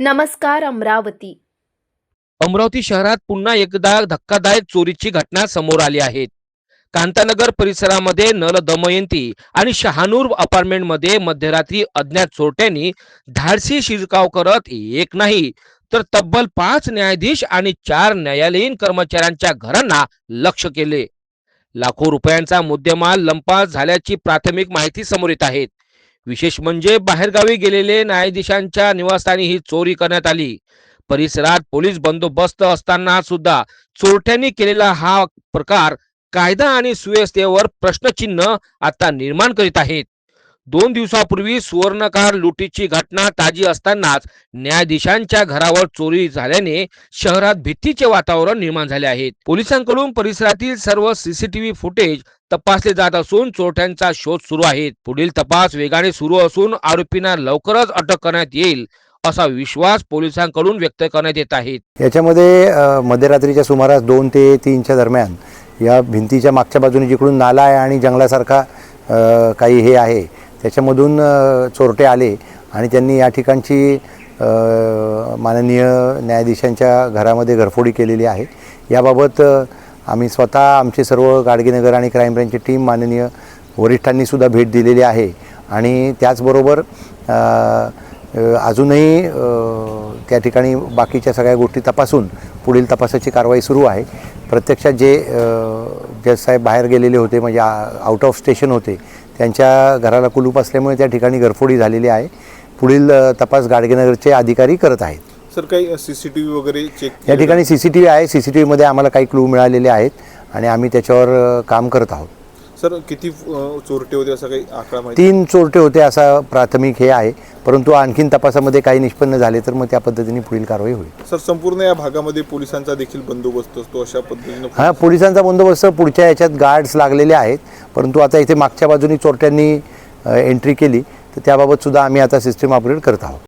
नमस्कार अमरावती. अमरावती शहरात पुन्हा एकदा धक्कादायक चोरीची घटना समोर आली आहे. कांतानगर परिसरामध्ये नल दमयंती आणि शहानूर अपार्टमेंटमध्ये मध्यरात्री अज्ञात चोरट्यांनी धाडसी शिरकाव करत एक नाही तर तब्बल पाच न्यायाधीश आणि चार न्यायालयीन कर्मचाऱ्यांच्या घरांना लक्ष केले. लाखो रुपयांचा मुद्देमाल लंपास झाल्याची प्राथमिक माहिती समोर येत आहे. विशेष म्हणजे बाहेरगावी गेलेले न्यायाधीशांच्या निवासस्थानी ही चोरी करण्यात आली. परिसरात पोलीस बंदोबस्त असताना सुद्धा चोरट्यांनी केलेला हा प्रकार कायदा आणि सुव्यवस्थेवर प्रश्नचिन्ह आता निर्माण करीत आहेत. दोन दिवसापूर्वी सुवर्णकार लुटीची घटना ताजी असतानाच न्यायाधीशांच्या घरावर चोरी झाल्याने शहरात भीतीचे वातावरण निर्माण झाले आहे. पोलिसांकडून परिसरातील सर्व सीसीटीव्ही फुटेज तपासले जात असून चोरट्यांचा शोध सुरू आहे. पुढील तपास वेगाने सुरू असून आरोपींना लवकरच अटक करण्यात येईल असा विश्वास पोलिसांकडून व्यक्त करण्यात येत आहे. याच्यामध्ये मध्यरात्रीच्या सुमारास दोन ते तीनच्या दरम्यान या भिंतीच्या मागच्या बाजूने जिकडून नाला आहे आणि जंगलासारखा काही हे आहे त्याच्यामधून चोरटे आले आणि त्यांनी या ठिकाणची माननीय न्यायाधीशांच्या घरामध्ये घरफोडी केलेली आहे. याबाबत आम्ही स्वतः आमचे सर्व गाडगेनगर आणि क्राईम ब्रँचची टीम माननीय वरिष्ठांनीसुद्धा भेट दिलेली आहे. आणि त्याचबरोबर अजूनही त्या ठिकाणी बाकीच्या सगळ्या गोष्टी तपासून पुढील तपासाची कारवाई सुरू आहे. प्रत्यक्षात जे जज साहेब बाहेर गेलेले होते म्हणजे आउट ऑफ स्टेशन होते त्यांच्या घराला कुलूप असल्यामुळे त्या ठिकाणी घरफोडी झालेली आहे. पुढील तपास गाडगेनगरचे अधिकारी करत आहेत. सर काही सीसीटीव्ही वगैरे चेक या ठिकाणी सी सी टी व्ही आहे. सी सी टी व्हीमध्ये आम्हाला काही क्लू मिळालेले आहेत आणि आम्ही त्याच्यावर काम करत आहोत. सर किती चोरटे होते असं काही आकडा माहिती? तीन चोरटे होते असा प्राथमिक हे आहे. परंतु आणखीन तपासामध्ये काही निष्पन्न झाले तर मग त्या पद्धतीने पुढील कारवाई होईल. सर संपूर्ण या भागामध्ये पोलिसांचा देखील बंदोबस्त असतो अशा पद्धतीनं हा पोलिसांचा बंदोबस्त पुढच्या याच्यात गार्ड्स लागलेले आहेत. परंतु आता इथे मागच्या बाजूनी चोरट्यांनी एंट्री केली. तर त्याबाबत सुद्धा आम्ही आता सिस्टीम अपग्रेड करत आहोत.